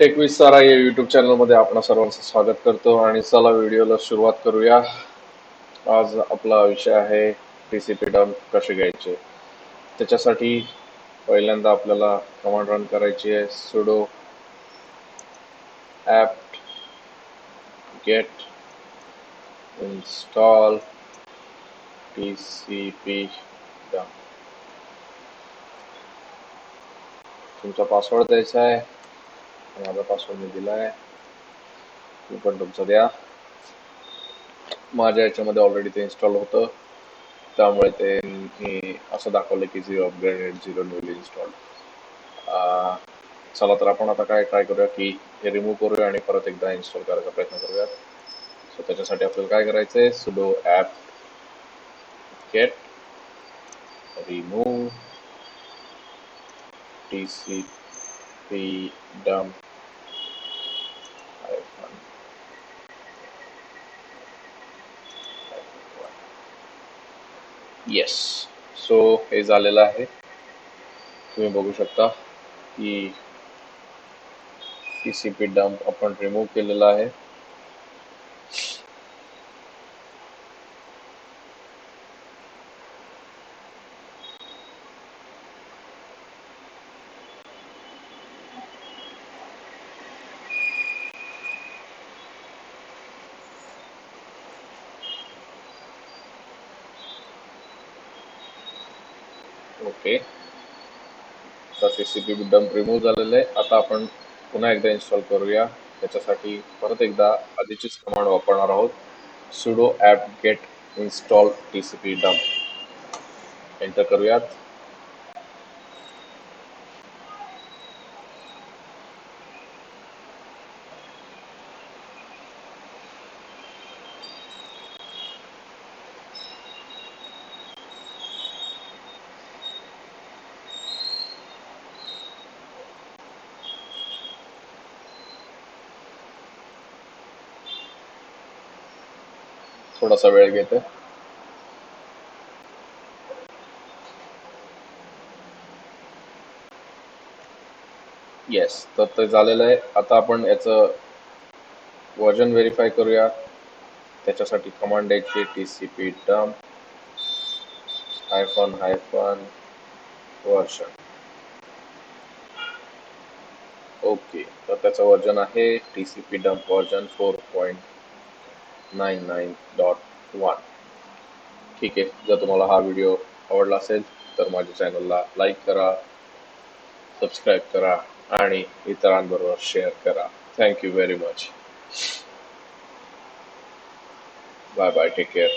Take सारा या YouTube चॅनलमध्ये आपण सर्वांचं स्वागत करतो आणि चला व्हिडिओला सुरुवात करूया. आज आपला विषय आहे टी सी पी डंप कसे घ्यायचे? त्याच्यासाठी पहिल्यांदा आपल्याला कमांड रन करायची आहे. Sudo apt get install T C P dump तुमचा पासवर्ड द्यायचा आहे. माझा पासवर्ड मी दिला आहे पण तुमचा द्या माझ्या याच्यामध्ये ऑलरेडी ते इन्स्टॉल होतं त्यामुळे ते मी असं दाखवलं की zero upgraded zero newly install चला तर आपण आता काय ट्राय करूया की हे रिमूव्ह करूया आणि परत एकदा इन्स्टॉल करायचा प्रयत्न करूया सो त्याच्यासाठी आपल्याला काय करायचं आहे sudo apt get remove T C P dump yes so हे झालेलं आहे. तुम्ही बघू शकता की टी सी पी डंप आपण रिमूव्ह केलेला आहे. ओके तर टी डंप रिमूव्ह झालेलं आहे. आता आपण पुन्हा एकदा इन्स्टॉल करूया. त्याच्यासाठी परत एकदा आधीचीच कमांड वापरणार आहोत. Sudo apt get install T C P dump enter करूयात. थोडासा वेळ घेते. येस तर ते झालेलं आहे. आता आपण याचं वर्जन व्हेरीफाय करूया. त्याच्यासाठी कमांड द्यायची T C P dump hyphen hyphen version okay तर त्याचं वर्जन आहे T C P dump version four point nine nine dot one ठीक आहे जर तुम्हाला हा व्हिडिओ आवडला असेल तर माझ्या चॅनलला लाईक करा सबस्क्राईब करा आणि इतरांबरोबर शेअर करा. Thank you very much bye bye take care